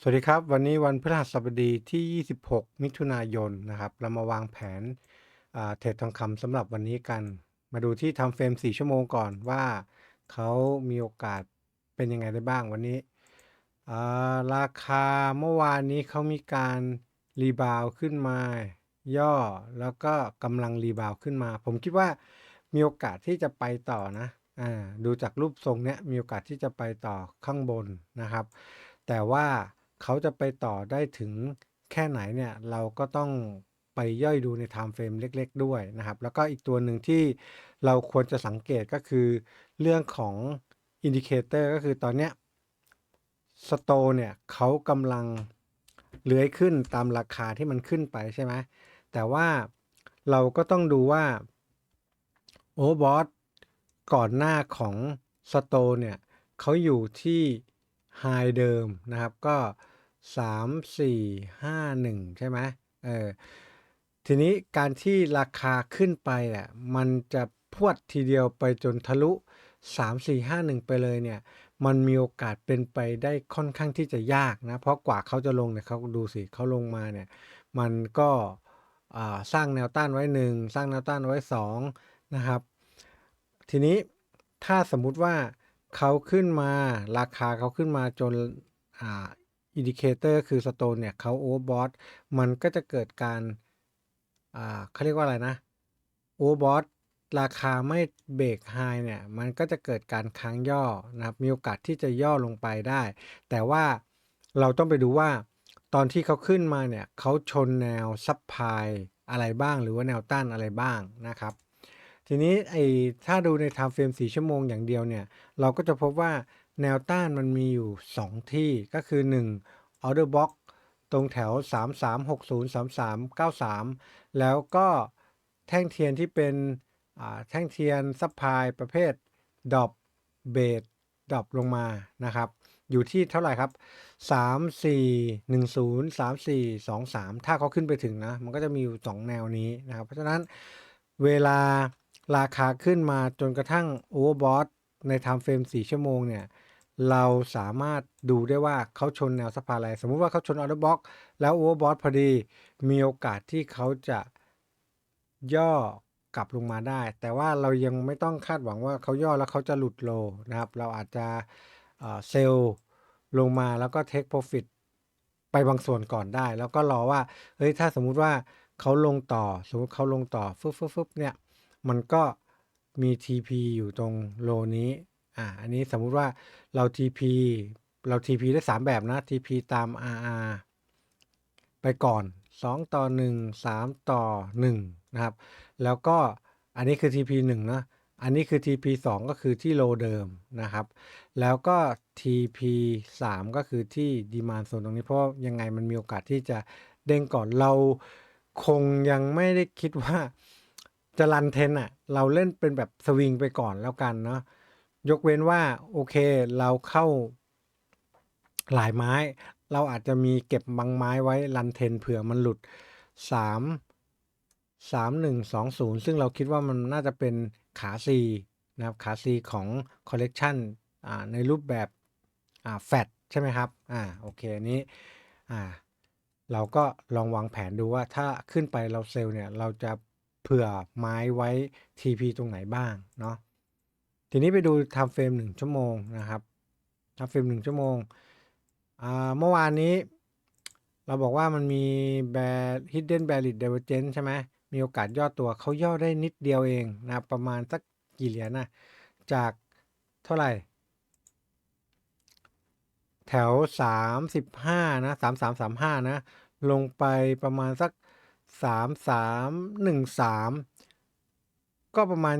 สวัสดีครับ วันนี้วันพฤหัสบดีที่ 26 มิถุนายนนะครับ เรามาวางแผนเทรดทองคำสำหรับวันนี้กัน มาดูที่ทำเฟรม 4 ชั่วโมงก่อนว่าเขามีโอกาสเป็นยังไงได้บ้างวันนี้ ราคาเมื่อวานนี้เขามีการรีบาวขึ้นมา ย่อแล้วก็กำลังรีบาวขึ้นมา ผมคิดว่ามีโอกาสที่จะไปต่อนะอดูจากรูปทรงเนี้ยมีโอกาสที่จะไปต่อข้างบนนะครับ แต่ว่า เขาจะไปต่อได้ถึงแค่ไหนเนี่ยเราก็ต้องไปย่อยดูใน time frame เล็ก ๆ ด้วยนะครับ แล้วก็อีกตัวหนึ่งที่เราควรจะสังเกตก็คือ เรื่องของอินดิเคเตอร์ก็คือตอนเนี้ยสโตเนี่ยเขากำลังเลื้อยขึ้นตามราคาที่มันขึ้นไปใช่ไหมแต่ว่าเราก็ต้องดูว่าโอเวอร์บอทก่อนหน้าของสโตเนี่ยเขาอยู่ที่ไฮเดิมนะครับ ก็ 3 4 5 1ใช่ไหมเออทีนี้การที่ราคาขึ้นไปอะมันจะพวดทีเดียวไปจนทะลุ 3 4 5 1 ไปเลยเนี่ย มันมีโอกาสเป็นไปได้ค่อนข้างที่จะยากนะ เพราะกว่าเขาจะลงเนี่ยเขาดูสิเขาลงมาเนี่ย มันก็สร้างแนวต้านไว้หนึ่งสร้างแนวต้านไว้สองนะครับ ทีนี้ถ้าสมมุติว่าเขาขึ้นมาราคาเขาขึ้นมาจนอ่า อินดิเคเตอร์คือสโตนเนี่ยเขาโอเวอร์บอทมันก็จะเกิดการอ่าเขาเรียกว่าอะไรนะโอเวอร์บอทราคาไม่เบรกไฮเนี่ยมันก็จะเกิดการค้างย่อนะครับมีโอกาสที่จะย่อลงไปได้ แต่ว่าเราต้องไปดูว่าตอนที่เขาขึ้นมาเนี่ยเขาชนแนวซับพลายอะไรบ้างหรือว่าแนวต้านอะไรบ้างนะครับ ทีนี้ไอ้ถ้าดูใน time frame 4ชั่วโมงอย่างเดียวเนี่ย เราก็จะพบว่าแนวต้านมันมีอยู่ 2 ที่ก็คือ 1 order box ตรงแถว 3360 3393 แล้วก็แท่งเทียนที่เป็นแท่งเทียนซัพพลายประเภทดอปเบสดอปลงมานะครับ อยู่ที่เท่าไหร่ครับ 3 4 1 0 3 4 2 3 ถ้าเขาขึ้นไปถึงนะ มันก็จะมีอยู่ 2 แนวนี้นะครับ เพราะฉะนั้นเวลา ราคาขึ้นมาจนกระทั่งโอเวอร์บอทใน time frame 4 ชั่วโมงเนี่ย เราสามารถดูได้ว่าเขาชนแนวสภาอะไร สมมุติว่าเขาชนออเดอร์บ็อกแล้วโอเวอร์บอทพอดี มีโอกาสที่เขาจะย่อกลับลงมาได้ แต่ว่าเรายังไม่ต้องคาดหวังว่าเขาย่อแล้วเขาจะหลุดโลนะครับ เราอาจจะเซลล์ลงมาแล้วก็เทคโปรฟิตไปบางส่วนก่อนได้ แล้วก็รอว่า เฮ้ย ถ้าสมมุติว่าเขาลงต่อ สมมติเขาลงต่อฟึบฟึบฟึบเนี่ย มันก็มี TP อยู่ตรงโลนี้อ่าอันนี้สมมุติว่าเรา TP เรา TP ได้ 3 แบบนะ TP ตาม RR ไปก่อน 2 ต่อ 1 3 ต่อ 1 นะครับ แล้วก็อันนี้คือ TP 1นะอันนี้คือ TP 2ก็คือที่โลเดิมนะครับ แล้วก็ TP 3ก็คือที่ demand zone ตรงนี้เพราะยังไงมันมีโอกาสที่จะเด้งก่อนเราคงยังไม่ได้คิดว่า จะรันเทนอะเราเล่นเป็นแบบสวิงไปก่อนแล้วกันเนาะยกเว้นว่าโอเคเราเข้าหลายไม้ เราอาจจะมีเก็บบางไม้ไว้รันเทนเผื่อมันหลุด 3 3 1 2 0 ซึ่งเราคิดว่ามันน่าจะเป็นขา C นะครับขา C ของ collection อ่าในรูปแบบแฟตใช่ไหมครับอ่าโอเคอันนี้อ่าเราก็ลองวางแผนดูว่าถ้าขึ้นไปเราเซลล์เนี่ย เราจะ ผื่อไม้ไว้ TP ตรงไหนบ้างเนาะทีนี้ไปดู time frame 1ชั่วโมงนะครับ time frame 1ชั่วโมงอ่าเมื่อวานนี้ เราบอกว่ามันมีแบร์ hidden bearish divergence ใช่ไหมมีโอกาสย่อตัวเขาย่อได้นิดเดียวเองนะประมาณสักกี่เหรียญนะจากเท่าไหร่ แถว 35 นะ 3335 นะ ลงไปประมาณสัก 3313ก็ประมาณ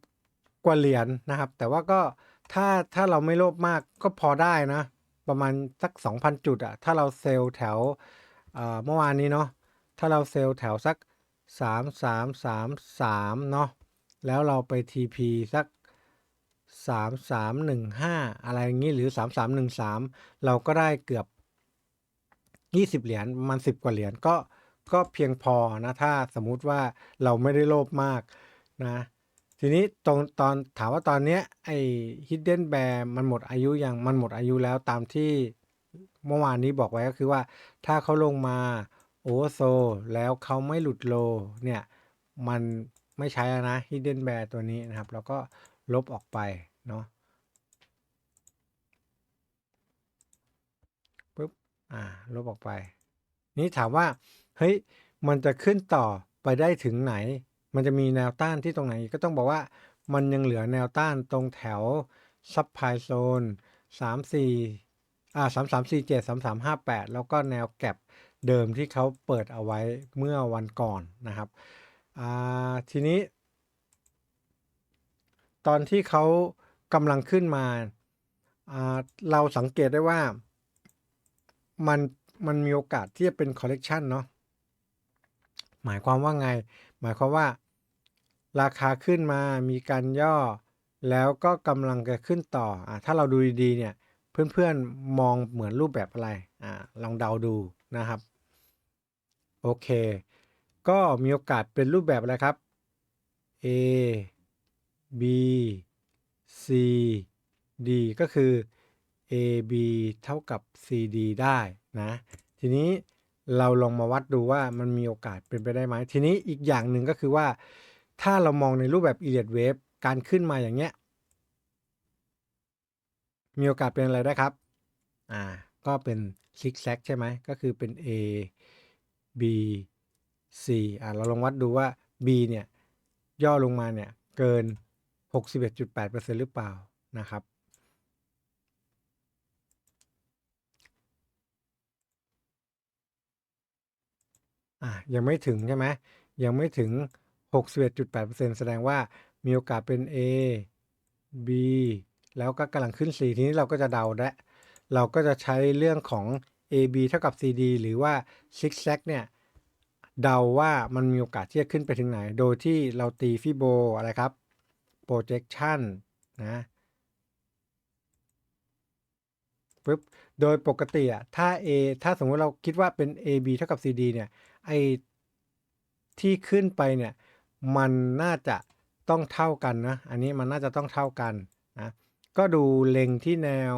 20กว่าเหรียญนะครับ แต่ว่าก็ถ้าถ้าเราไม่โลภมากก็พอได้นะ ประมาณสัก 2,000 จุดอะถ้าเราเซลล์แถวเมื่อวานนี้เนาะถ้าเราเซลล์แถวสัก 3333เนาะแล้วเราไป TP สัก 3315 อะไรอย่างนี้หรือ 3313 เราก็ได้เกือบ 20 เหรียญมัน10 กว่าเหรียญก็ ก็เพียงพอนะถ้าสมมุติว่าเราไม่ได้โลภมากนะทีนี้ตรงตอนถามว่าตอนเนี้ยไอ้ Hidden Bear มันหมดอายุยังมันหมดอายุแล้วตามที่เมื่อวานนี้บอกไว้ก็คือว่า ถ้าเขาลงมาโอเวอร์โซแล้วเขาไม่หลุดโลเนี่ยมันไม่ใช้แล้วนะ Hidden Bear ตัวนี้นะครับ แล้วก็ลบออกไปเนาะปุ๊บอ่าลบออกไป นี่ถามว่า เฮ้ยมันจะขึ้นต่อไปได้ถึงไหน มันจะมีแนวต้านที่ตรงไหน ก็ต้องบอกว่ามันยังเหลือแนวต้านตรงแถวซับไพโซนสามสี่อ่าสามสามสี่เจ็ดสามสามห้าแปดแล้วก็แนวแก็บเดิมที่เขาเปิดเอาไว้เมื่อวันก่อนนะครับอ่าทีนี้ ตอนที่เขากำลังขึ้นมาอ่าเราสังเกตได้ว่ามันมันมีโอกาสที่จะเป็นคอลเลกชันเนาะ หมายความว่าไง หมายความว่า ราคาขึ้นมามีการย่อ แล้วก็กำลังจะขึ้นต่ออ่าถ้าเราดูดีๆเนี่ยเพื่อนๆมองเหมือนรูปแบบอะไรอ่าลองเดาดูนะครับ โอเค ก็มีโอกาสเป็นรูปแบบอะไรครับ A B C D ก็คือ A B เท่ากับ C D ได้นะ ทีนี้ เราลองมาวัดดูว่ามันมีโอกาสเป็นไปได้ไหม ทีนี้อีกอย่างหนึ่งก็คือว่า ถ้าเรามองในรูปแบบ Elliott Wave การขึ้นมาอย่างเงี้ย มีโอกาสเป็นอะไรได้ครับ อ่า ก็เป็นซิกแซกใช่ไหม ก็คือเป็น A B C อ่าเราลองวัดดูว่า B เนี่ย ย่อลงมาเนี่ย เกิน 61.8%หรือเปล่านะครับ อะยังไม่ถึงใช่ไหมยังไม่ถึง 61.8%แสดงว่ามีโอกาสเป็น A B แล้วก็กำลังขึ้น C ทีนี้เราก็จะเดาและเราก็จะใช้เรื่องของ AB เท่ากับ CD หรือว่า Zig Zag เนี่ยเดาว่ามันมีโอกาสที่จะขึ้นไปถึงไหน โดยที่เราตีฟิโบอะไรครับ projection นะปึ๊บ โดยปกติอะถ้า A ถ้าสมมติเราคิดว่าเป็น AB เท่ากับ CD เนี่ย ไอที่ขึ้นไปเนี่ยมันน่าจะต้องเท่ากันนะ อันนี้มันน่าจะต้องเท่ากันนะ ก็ดูเล็งที่แนว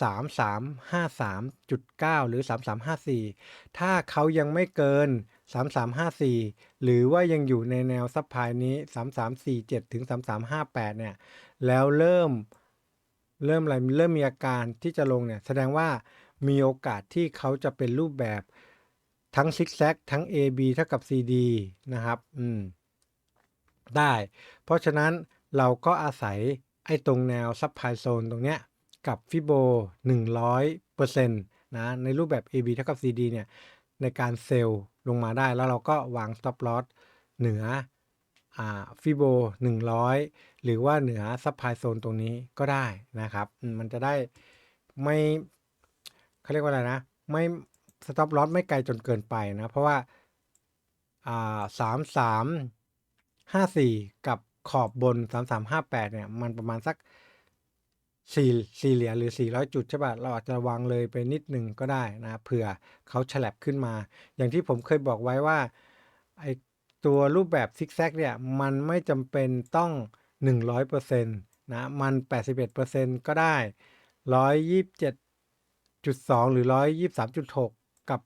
3353.9 หรือ 3354 ถ้าเขายังไม่เกิน 3354 หรือว่ายังอยู่ในแนวซับพลายนี้ 3347 ถึง 3358 เนี่ย แล้วเริ่ม เริ่มอะไร เริ่มมีอาการที่จะลงเนี่ย แสดงว่ามีโอกาสที่เขาจะเป็นรูปแบบ ทั้งซิกแซกทั้ง AB เท่ากับ CD นะครับ อืม ได้ เพราะฉะนั้นเราก็อาศัยไอ้ตรงแนวซับไพโซนตรงเนี้ย กับฟิโบ100%นะในรูปแบบ AB เท่ากับ CD เนี่ย ในการเซลล์ลงมาได้แล้วเราก็วาง stop loss เหนือฟิโบ100 หรือว่าเหนือซับไพโซนตรงนี้ก็ได้นะครับ มันจะได้ไม่เขาเรียกว่าอะไรนะ ไม่ สต็อปลอสไม่ไกลจนเกินไปนะ เพราะว่าสามสามห้าสี่กับขอบบนสามสามห้าแปดเนี่ย มันประมาณสักสี่สี่เหรียญหรือสี่ร้อยจุดใช่ป่ะเราอาจจะวางเลยไปนิดหนึ่งก็ได้นะเผื่อเขาฉลับขึ้นมา อย่างที่ผมเคยบอกไว้ว่าไอตัวรูปแบบซิกแซกเนี่ย มันไม่จำเป็นต้อง 100%นะมัน 81%ก็ได้ 127.2 หรือ 123.6 กับ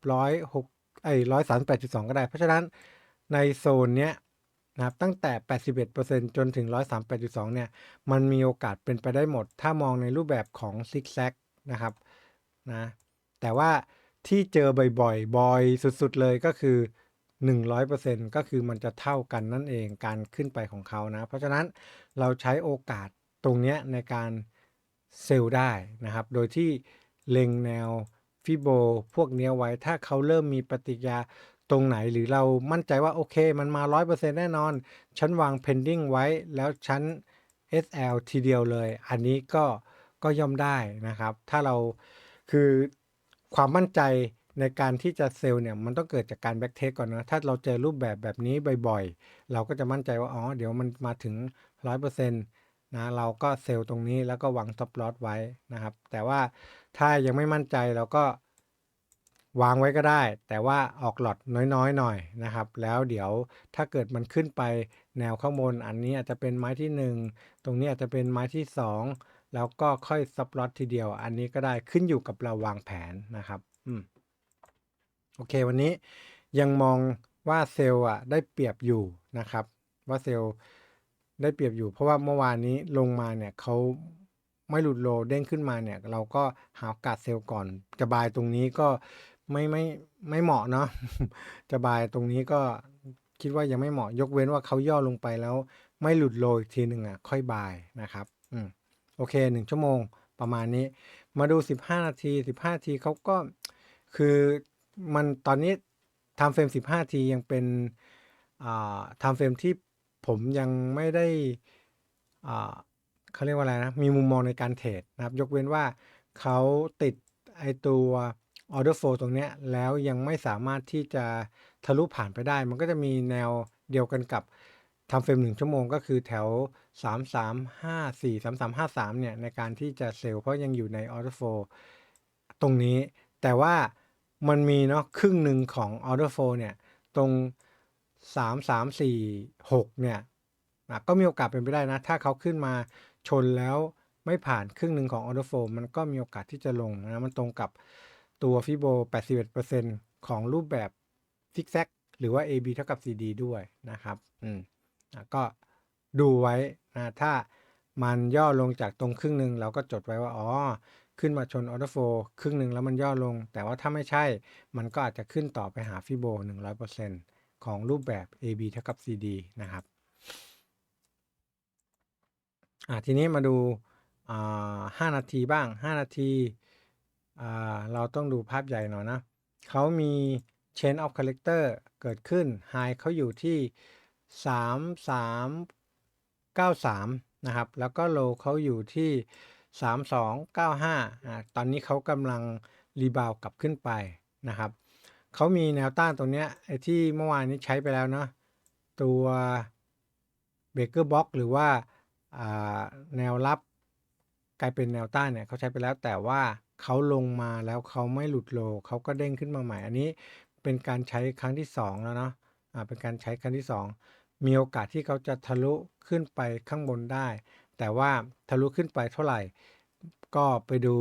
106ไอ้138.2ก็ได้ เพราะฉะนั้นในโซนเนี้ยนะครับตั้งแต่ 81%จนถึง 138.2 เนี่ย มันมีโอกาสเป็นไปได้หมด ถ้ามองในรูปแบบของซิกแซกนะครับนะ แต่ว่าที่เจอบ่อยๆ บ่อยสุดๆ เลยก็คือ 100%ก็คือมันจะเท่ากันนั่นเองการขึ้นไปของเขานะ เพราะฉะนั้นเราใช้โอกาสตรงเนี้ยในการเซลล์ได้นะครับ โดยที่เล็งแนว ฟิโบพวกเนี้ไว้ ถ้าเขาเริ่มมีปฏิกิริยาตรงไหนหรือเรามั่นใจว่าโอเค มันมา 100%แน่นอน ฉันวาง pending ไว้แล้วฉัน SL ทีเดียวเลย อันนี้ก็ก็ย่อมได้นะครับ ถ้าเราคือความมั่นใจในการที่จะเซลล์เนี่ยมันต้องเกิดจากการแบ็กเทสก่อนนะ ถ้าเราเจอรูปแบบแบบนี้บ่อยๆ เราก็จะมั่นใจว่า อ๋อ เดี๋ยวมันมาถึง 100%นะ เราก็เซลล์ตรงนี้แล้วก็วางท็อปลอสไว้นะครับ แต่ว่า ถ้ายังไม่มั่นใจเราก็วางไว้ก็ได้ แต่ว่าออกหลอดน้อยๆหน่อยนะครับ แล้วเดี๋ยวถ้าเกิดมันขึ้นไปแนวข้างบน อันนี้อาจจะเป็นไม้ที่ 1 ตรงนี้อาจจะเป็นไม้ที่ 2 แล้วก็ค่อยซับล็อตทีเดียว อันนี้ก็ได้ขึ้นอยู่กับเราวางแผนนะครับอืมโอเค วันนี้ยังมองว่าเซลล์อะได้เปรียบอยู่นะครับ ว่าเซลล์ได้เปรียบอยู่ เพราะว่าเมื่อวานนี้ลงมาเนี่ยเขา ไม่หลุดโลเด้งขึ้นมาเนี่ย เราก็หาโอกาสเซลล์ก่อนจะบายตรงนี้ก็ไม่ไม่ไม่เหมาะเนาะจะบายตรงนี้ก็คิดว่ายังไม่เหมาะยกเว้นว่าเขาย่อลงไปแล้ว ไม่หลุดโลอีกทีหนึ่งอะ ค่อยบายนะครับอืมโอเคหนึ่งชั่วโมงประมาณนี้ มาดู 15 นาที 15 นาทีเขาก็คือมันตอนนี้ทม์เฟรม 15 นาทียังเป็นอ่าทม์เฟรมที่ผมยังไม่ได้อ่า เขาเรียกว่าอะไรนะ มีมุมมองในการเทรดนะครับ ยกเว้นว่าเขาติดไอตัว order flow ตรงเนี้ยแล้วยังไม่สามารถที่จะทะลุผ่านไปได้ มันก็จะมีแนวเดียวกันกับทำเฟรมหนึ่งชั่วโมงก็คือแถว 3 3 5 4 3 3 5 3เนี่ยในการที่จะเซลล์เพราะยังอยู่ใน order flow ตรงนี้ แต่ว่ามันมีเนาะครึ่งหนึ่งของ order flow เนี่ยตรง 3 3 4 6เนี่ยนะก็มีโอกาสเป็นไปได้นะ ถ้าเขาขึ้นมา ชนแล้วไม่ผ่านครึ่งหนึ่งของ order flow มันก็มีโอกาสที่จะลงนะมันตรงกับตัวฟิโบ 81%ของรูปแบบซิกแซกหรือว่า AB เท่ากับ CD ด้วยนะครับอืมก็ดูไว้นะถ้ามันย่อลงจากตรงครึ่งหนึ่งเราก็จดไว้ว่า อ๋อ ขึ้นมาชน order flow ครึ่งหนึ่งแล้วมันย่อลง แต่ว่าถ้าไม่ใช่ มันก็อาจจะขึ้นต่อไปหาฟิโบ 100%ของรูปแบบ AB เท่ากับ CD นะครับ อ่าทีนี้มาดูอ่า5นาทีบ้าง 5 นาทีอ่าเราต้องดูภาพใหญ่หน่อยนะเขามี chain of character เกิดขึ้น high เขาอยู่ที่3 3 9 3นะครับ แล้วก็ low เขาอยู่ที่3 2 9 5อ่าตอนนี้เขากำลังรีบาวกลับขึ้นไปนะครับเขามีแนวต้านตรงเนี้ยไอ้ที่เมื่อวานนี้ใช้ไปแล้วเนาะตัวเบเกอร์บ็อกหรือว่า แนวรับกลายเป็นแนวต้านเนี่ยเขาใช้ไปแล้วแต่ว่าเขาลงมาแล้วเขาไม่หลุดโลเขาก็เด้งขึ้นมาใหม่ อันนี้เป็นการใช้ครั้งที่สองแล้วเนาะอ่าเป็นการใช้ครั้งที่สองมีโอกาสที่เขาจะทะลุขึ้นไปข้างบนได้ แต่ว่าทะลุขึ้นไปเท่าไหร่ ก็ไปดู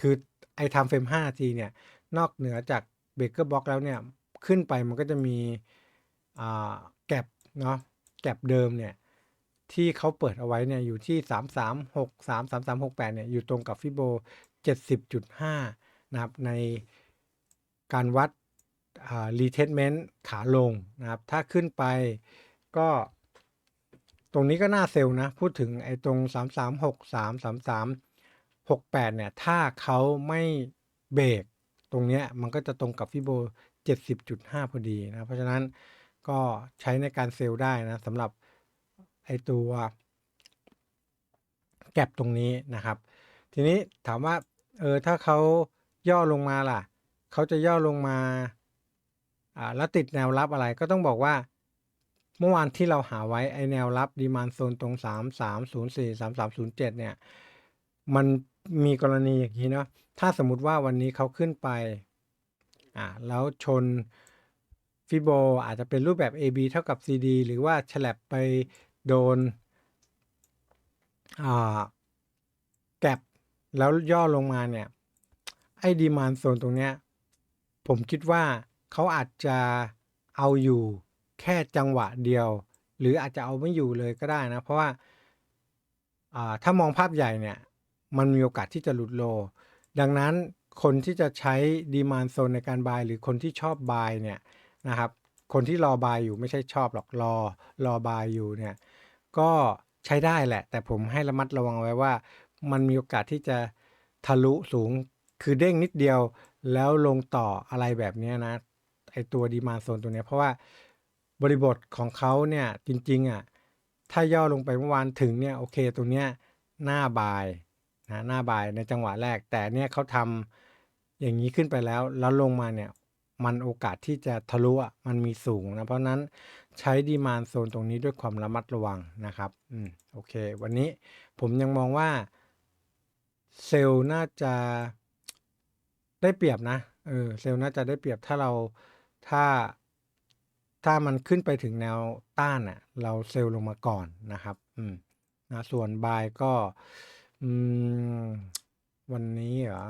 คือไอ้ทม์เฟรม5นาทีเนี่ย นอกเหนือจากเบเกอร์บ็อกแล้วเนี่ย ขึ้นไปมันก็จะมีแก็บเนาะแก็บเดิมเนี่ย ที่เขาเปิดเอาไว้เนี่ยอยู่ที่ 3 3 6 3 3 3 6 8เนี่ยอยู่ตรงกับฟิโบ 70.5 นะครับ ในการวัดอ่า retestment ขาลงนะครับ ถ้าขึ้นไปก็ตรงนี้ก็น่าเซลล์นะ พูดถึงไอ้ตรง 3 3 6 3 3 3 6 8 เนี่ย ถ้าเขาไม่เบรกตรงเนี้ยมันก็จะตรงกับฟิโบ 70.5 พอดีนะ เพราะฉะนั้นก็ใช้ในการเซลล์ได้นะสำหรับ ไอตัวแก็บตรงนี้นะครับ ทีนี้ถามว่าเออถ้าเขาย่อลงมาล่ะเขาจะย่อลงมาอ่าแล้วติดแนวรับอะไรก็ต้องบอกว่า เมื่อวานที่เราหาไว้ไอแนวรับดีมานโซนตรง 3 3 0 4 3 3 0 7 เนี่ย มันมีกรณีอย่างนี้เนาะถ้าสมมติว่าวันนี้เขาขึ้นไปอ่าแล้วชนฟิโบอาจจะเป็นรูปแบบ AB เท่ากับ CD หรือว่าฉลับไป โดนแก็บแล้วย่อลงมาเนี่ย ไอ้ดีมานโซนตรงเนี้ย ผมคิดว่าเขาอาจจะเอาอยู่แค่จังหวะเดียว หรืออาจจะเอาไม่อยู่เลยก็ได้นะ เพราะว่าอ่าถ้ามองภาพใหญ่เนี่ย มันมีโอกาสที่จะหลุดโล ดังนั้นคนที่จะใช้ดีมานโซนในการบายหรือคนที่ชอบบายเนี่ยนะครับ คนที่รอบายอยู่ไม่ใช่ชอบหรอกรอรอบายอยู่เนี่ย ก็ใช้ได้แหละ แต่ผมให้ระมัดระวังไว้ว่า มันมีโอกาสที่จะทะลุสูง คือเด้งนิดเดียวแล้วลงต่ออะไรแบบเนี้ยนะ ไอตัวดีมานโซนตัวเนี้ยเพราะว่าบริบทของเขาเนี่ยจริงๆอะถ้าย่อลงไปเมื่อวานถึงเนี่ยโอเคตรงเนี้ยหน้าบายนะหน้าบายในจังหวะแรก แต่เนี่ยเขาทำอย่างนี้ขึ้นไปแล้ว แล้วลงมาเนี่ยมันโอกาสที่จะทะลุอะมันมีสูงนะ เพราะนั้น ใช้ดีมานโซนตรงนี้ด้วยความระมัดระวังนะครับ อืม โอเค วันนี้ผมยังมองว่าเซลล์น่าจะได้เปรียบนะ เออ เซลล์น่าจะได้เปรียบถ้าเรา ถ้า ถ้ามันขึ้นไปถึงแนวต้านอะ เราเซลล์ลงมาก่อนนะครับ อืม นะ ส่วนบายก็ อืม วันนี้เหรอ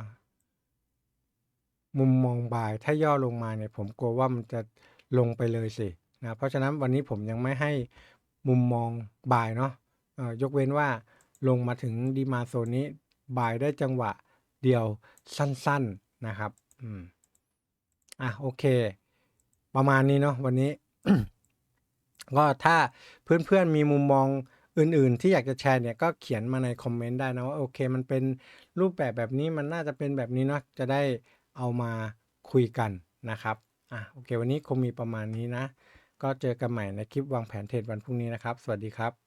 มุมมองบาย ถ้าย่อลงมาเนี่ย ผมกลัวว่ามันจะลงไปเลยสิ นะเพราะฉะนั้นวันนี้ผมยังไม่ให้มุมมองบายเนาะยกเว้นว่าลงมาถึงดีมาโซนนี้บายได้จังหวะเดียวสั้นๆนะครับอืมอะโอเค ประมาณนี้เนาะวันนี้ ก็ถ้าเพื่อนๆมีมุมมองอื่นๆ ที่อยากจะแชร์เนี่ยก็เขียนมาในคอมเมนต์ได้นะว่าโอเค มันเป็นรูปแบบแบบนี้มันน่าจะเป็นแบบนี้เนาะจะได้เอามาคุยกันนะครับอะโอเค วันนี้คงมีประมาณนี้นะ ก็เจอกันใหม่ในคลิปวางแผนเทรดวันพรุ่งนี้นะครับ สวัสดีครับ